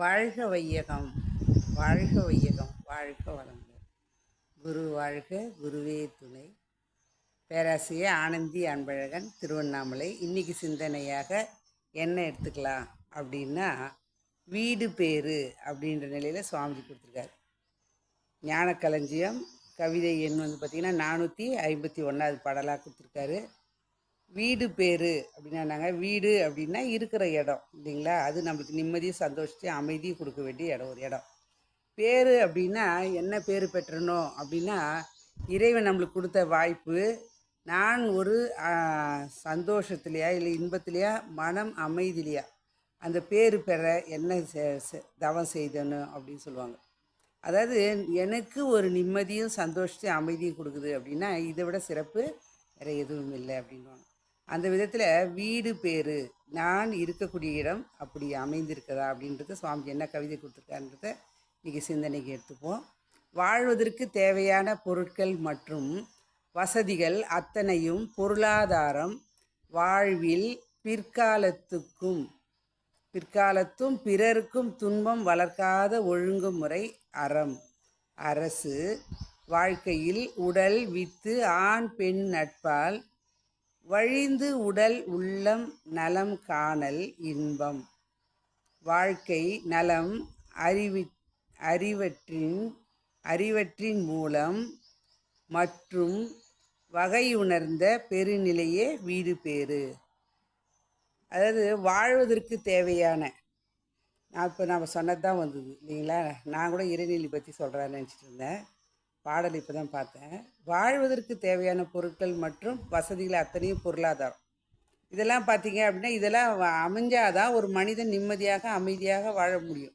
வாழ்க வையகம் வாழ்க வையகம் வாழ்க வளங்கள் குரு வாழ்க குருவே துணை. பேராசிரியர் ஆனந்தி அன்பழகன் திருவண்ணாமலை. இன்னைக்கு சிந்தனையாக என்ன எடுத்துக்கலாம் அப்படின்னா வீடு பேரு அப்படின்ற நிலையில் சுவாமிஜி கொடுத்துருக்காரு. ஞானக்களஞ்சியம் கவிதை எண் வந்து பார்த்திங்கன்னா நானூற்றி ஐம்பத்தி ஒன்றாவது பாடலாக கொடுத்துருக்காரு. வீடு பேர் அப்படின்னாங்க. வீடு அப்படின்னா இருக்கிற இடம் இல்லைங்களா? அது நம்மளுக்கு நிம்மதியும் சந்தோஷத்தையும் அமைதியும் கொடுக்க வேண்டிய இடம் ஒரு இடம். பேர் அப்படின்னா என்ன பேர் பெற்றணும் அப்படின்னா இறைவன் நம்மளுக்கு கொடுத்த வாய்ப்பு நான் ஒரு சந்தோஷத்துலையா இல்லை இன்பத்துலையா மனம் அமைதிலையா அந்த பேர் பெற என்ன செ- தவம் செய்தணும் அப்படின்னு சொல்லுவாங்க. அதாவது எனக்கு ஒரு நிம்மதியும் சந்தோஷத்தையும் அமைதியும் கொடுக்குது அப்படின்னா இதை விட சிறப்பு வேறு எதுவும் இல்லை அப்படின்வாங்க அந்த விதத்தில் வீடு பேர் நான் இருக்கக்கூடிய இடம் அப்படி அமைந்திருக்கிறதா அப்படின்றத சுவாமி என்ன கவிதை கொடுத்துருக்கான்றத இன்றைக்கி சிந்தனைக்கு எடுத்துப்போம். வாழ்வதற்கு தேவையான பொருட்கள் மற்றும் வசதிகள் அத்தனையும் பொருளாதாரம் வாழ்வில் பிற்காலத்துக்கும் பிற்காலத்தும் பிறருக்கும் துன்பம் வளர்க்காத ஒழுங்குமுறை அறம். அரசு வாழ்க்கையில் உடல் வித்து ஆண் பெண் நட்பால் வழிந்து உடல் உள்ளம் நலம் காணல் இன்பம். வாழ்க்கை நலம் அறிவி அறிவற்றின் அறிவற்றின் மூலம் மற்றும் வகையுணர்ந்த பெருநிலையே வீடு பேறு. அதாவது வாழ்வதற்கு தேவையான நான் இப்போ நம்ம சொன்னது தான் வந்தது இல்லைங்களா? நான் கூட இறைநிலை பற்றி சொல்கிறேன்னு நினச்சிட்டு இருந்தேன். பாடல் இப்போ தான் பார்த்தேன். வாழ்வதற்கு தேவையான பொருட்கள் மற்றும் வசதிகள் அத்தனையும் பொருளாதாரம். இதெல்லாம் பார்த்தீங்க அப்படின்னா இதெல்லாம் அமைஞ்சாதான் ஒரு மனிதன் நிம்மதியாக அமைதியாக வாழ முடியும்.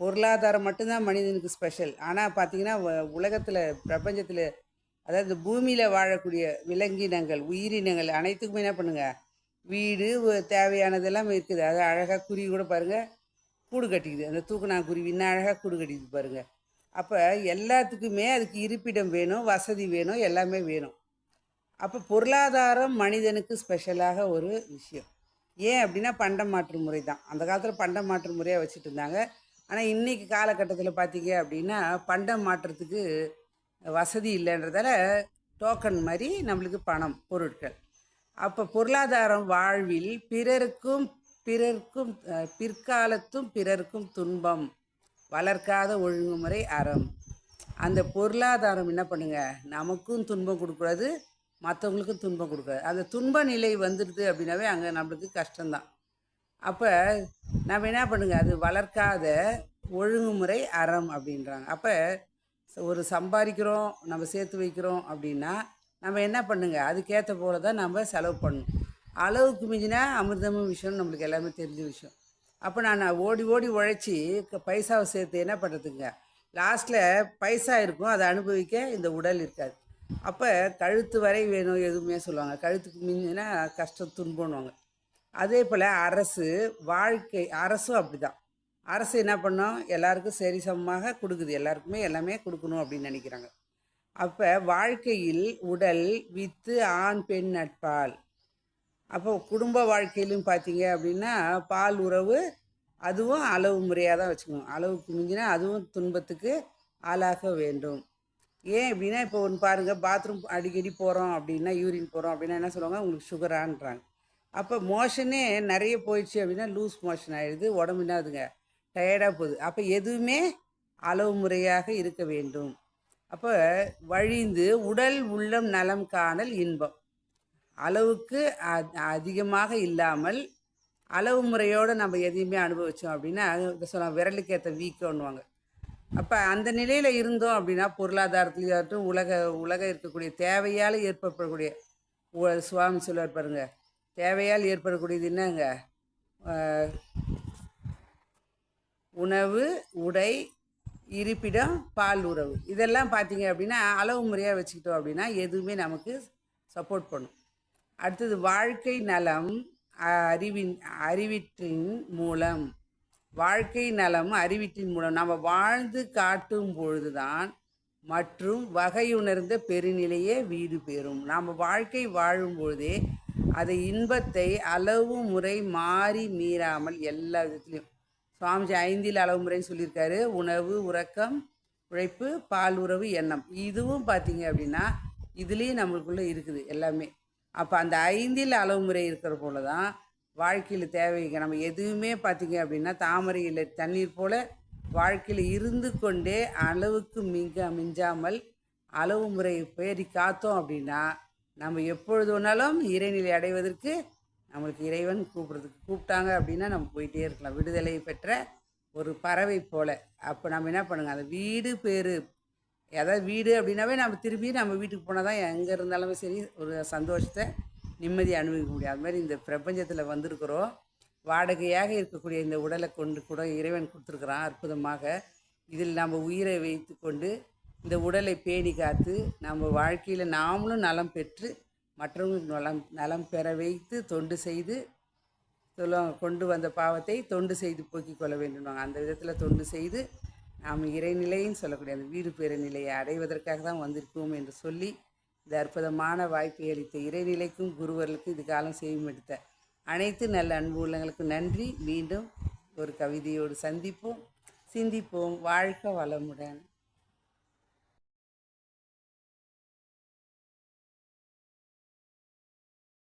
பொருளாதாரம் மட்டும்தான் மனிதனுக்கு ஸ்பெஷல் ஆனால் பார்த்தீங்கன்னா உலகத்தில் பிரபஞ்சத்தில் அதாவது பூமியில் வாழக்கூடிய விலங்கினங்கள் உயிரினங்கள் அனைத்துக்குமே என்ன பண்ணுங்க? வீடு தேவையானதெல்லாம் இருக்குது. அது அழகாக குருவி கூட பாருங்கள் கூடு கட்டிக்குது. அந்த தூக்குனாங்குருவி இன்னும் அழகாக கூடு கட்டிக்குது பாருங்கள் அப்போ எல்லாத்துக்குமே அதுக்கு இருப்பிடம் வேணும் வசதி வேணும் எல்லாமே வேணும். அப்போ பொருளாதாரம் மனிதனுக்கு ஸ்பெஷலாக ஒரு விஷயம். ஏன் அப்படின்னா பண்டம் மாற்று முறை தான். அந்த காலத்தில் பண்டம் மாற்று முறையாக வச்சுட்டு இருந்தாங்க. ஆனால் இன்றைக்கி காலகட்டத்தில் பார்த்தீங்க அப்படின்னா பண்டம் மாற்றுறதுக்கு வசதி இல்லைன்றதால டோக்கன் மாதிரி நம்மளுக்கு பணம் பொருட்கள். அப்போ பொருளாதாரம் வாழ்வில் பிறருக்கும் பிறர்க்கும் பிற்காலத்தும் பிறருக்கும் துன்பம். வளர்க்காத ஒழுங்குமுறை அறம். அந்த பொருளாதாரம் என்ன பண்ணுங்க? நமக்கும் துன்பம் கொடுக்கூடாது மற்றவங்களுக்கும் துன்பம் கொடுக்காது அந்த துன்ப நிலை வந்துடுது அப்படின்னாவே அங்கே நம்மளுக்கு கஷ்டம்தான். அப்போ நம்ம என்ன பண்ணுங்க? அது வளர்க்காத ஒழுங்குமுறை அறம் அப்படின்றாங்க. அப்போ ஒரு சம்பாதிக்கிறோம் நம்ம சேர்த்து வைக்கிறோம் அப்படின்னா நம்ம என்ன பண்ணுங்க? அதுக்கேற்ற போல தான் நம்ம செலவு பண்ணணும். அளவுக்கு மிஞ்சினா அமிர்தமும் விஷயம் நம்மளுக்கு எல்லாமே தெரிஞ்ச விஷயம். அப்போ நான் ஓடி ஓடி உழைச்சி க- பைசாவை சேர்த்து என்ன பண்ணுறதுங்க லாஸ்ட்டில் பைசா இருக்கும் அதை அனுபவிக்க இந்த உடல் இருக்காது. அப்போ கழுத்து வரை வேணும் எதுவுமே சொல்லுவாங்க. கழுத்துக்கு மிஞ்சினா கஷ்டம் துன்பம்னுவாங்க அதே போல் அரசு வாழ்க்கை அரசும் அப்படிதான். அரசு என்ன பண்ணோம்? எல்லாருக்கும் சரி சமமாக கொடுக்குது. எல்லாருக்குமே எல்லாமே கொடுக்கணும் அப்படின்னு நினைக்கிறாங்க. அப்போ வாழ்க்கையில் உடல் வித்து ஆண் பெண் நட்பால் அப்போ குடும்ப வாழ்க்கையிலும் பார்த்தீங்க அப்படின்னா பால் உறவு அதுவும் அளவு முறையாக தான் வச்சுக்கணும். அளவுக்கு மிஞ்சினா அதுவும் துன்பத்துக்கு ஆளாக வேண்டும். ஏன் அப்படின்னா இப்போ ஒன்று பாருங்கள் பாத்ரூம் அடிக்கடி போகிறோம் அப்படின்னா யூரின் போகிறோம் அப்படின்னா என்ன சொல்லுவாங்க? உங்களுக்கு சுகரான்றாங்க அப்போ மோஷனே நிறைய போயிடுச்சு அப்படின்னா லூஸ் மோஷன் ஆகிடுது உடம்பு என்னதுங்க டயர்டாக போகுது. அப்போ எதுவுமே அளவு முறையாக இருக்க வேண்டும். அப்போ வழிந்து உடல் உள்ளம் நலம் காணல் இன்பம். அளவுக்கு அ- அதிகமாக இல்லாமல் அளவு முறையோடு நம்ம எதையுமே அனுபவித்தோம் அப்படின்னா அது சொல்லுவாங்க விரலுக்கு ஏற்ற வீக்கம்னுவாங்க அப்போ அந்த நிலையில் இருந்தோம் அப்படின்னா பொருளாதாரத்துலையாகட்டும் உலக உலக இருக்கக்கூடிய தேவையால் ஏற்படக்கூடிய உ- சுவாமி சொல்லுவார் பாருங்க தேவையால் ஏற்படக்கூடியது என்னங்க? உணவு உடை இருப்பிடம் பால் உறவு. இதெல்லாம் பார்த்தீங்க அப்படின்னா அளவு முறையாக வச்சுக்கிட்டோம் அப்படின்னா எதுவுமே நமக்கு சப்போர்ட் பண்ணும். அடுத்தது வாழ்க்கை நலம் அறிவின் அறிவிற்றின் மூலம். வாழ்க்கை நலம் அறிவிற்றின் மூலம். நம்ம வாழ்ந்து காட்டும் பொழுதுதான் மற்றும் வகையுணர்ந்த பெருநிலையே வீடு பெறும். நாம் வாழ்க்கை வாழும்பொழுதே அதை இன்பத்தை அளவு முறை மாறி மீறாமல் எல்லா விதத்துலையும் சுவாமிஜி ஐந்தில் அளவு முறைன்னு சொல்லியிருக்காரு. உணவு உறக்கம் உழைப்பு பால் உறவு எண்ணம். இதுவும் பார்த்தீங்க அப்படின்னா இதுலேயும் நம்மளுக்குள்ளே இருக்குது எல்லாமே. அப்போ அந்த ஐந்தில் அளவு முறை இருக்கிற போல தான் வாழ்க்கையில் தேவைக்கு நம்ம எதுவுமே பார்த்திங்க அப்படின்னா தாமரையில் தண்ணீர் போல் வாழ்க்கையில் இருந்து கொண்டே அளவுக்கு மிக மிஞ்சாமல் அளவு முறையை பேரி காத்தோம் அப்படின்னா நம்ம எப்பொழுது வேணாலும் இறைநிலை அடைவதற்கு நம்மளுக்கு இறைவன் கூப்பிட்றதுக்கு கூப்பிட்டாங்க அப்படின்னா நம்ம போயிட்டே இருக்கலாம். விடுதலை பெற்ற ஒரு பறவை போல். அப்போ நம்ம என்ன பண்ணுங்க? அந்த வீடு பேர் ஏதாவது வீடு அப்படின்னாவே நம்ம திரும்பி நம்ம வீட்டுக்கு போனால் தான் எங்கே இருந்தாலுமே சரி ஒரு சந்தோஷத்தை நிம்மதியை அனுபவிக்க முடியும். அது மாதிரி இந்த பிரபஞ்சத்தில் வந்திருக்கிறோம். வாடகையாக இருக்கக்கூடிய இந்த உடலை கொண்டு கூட இறைவன் கொடுத்துருக்குறான் அற்புதமாக. இதில் நம்ம உயிரை வைத்து கொண்டு இந்த உடலை பேணி காத்து நம்ம வாழ்க்கையில் நாமளும் நலம் பெற்று மற்றவங்களுக்கு நலம் நலம் பெற வைத்து தொண்டு செய்து சொல்லுவாங்க கொண்டு வந்த பாவத்தை தொண்டு செய்து போக்கிக் கொள்ள வேண்டும் அந்த விதத்தில் தொண்டு செய்து நாம் இறைநிலைன்னு சொல்லக்கூடிய அந்த வீடு பேறு நிலையை அடைவதற்காக தான் வந்திருக்கோம் என்று சொல்லி இந்த அற்புதமான வாய்ப்பை அளித்த இறைநிலைக்கும் குருவர்களுக்கும் இது காலம் செய்யும் எடுத்த அனைத்து நல்ல அன்பு உள்ளங்களுக்கும் நன்றி. மீண்டும் ஒரு கவிதையோடு சந்திப்போம். சிந்திப்போம். வாழ்க வளமுடன்.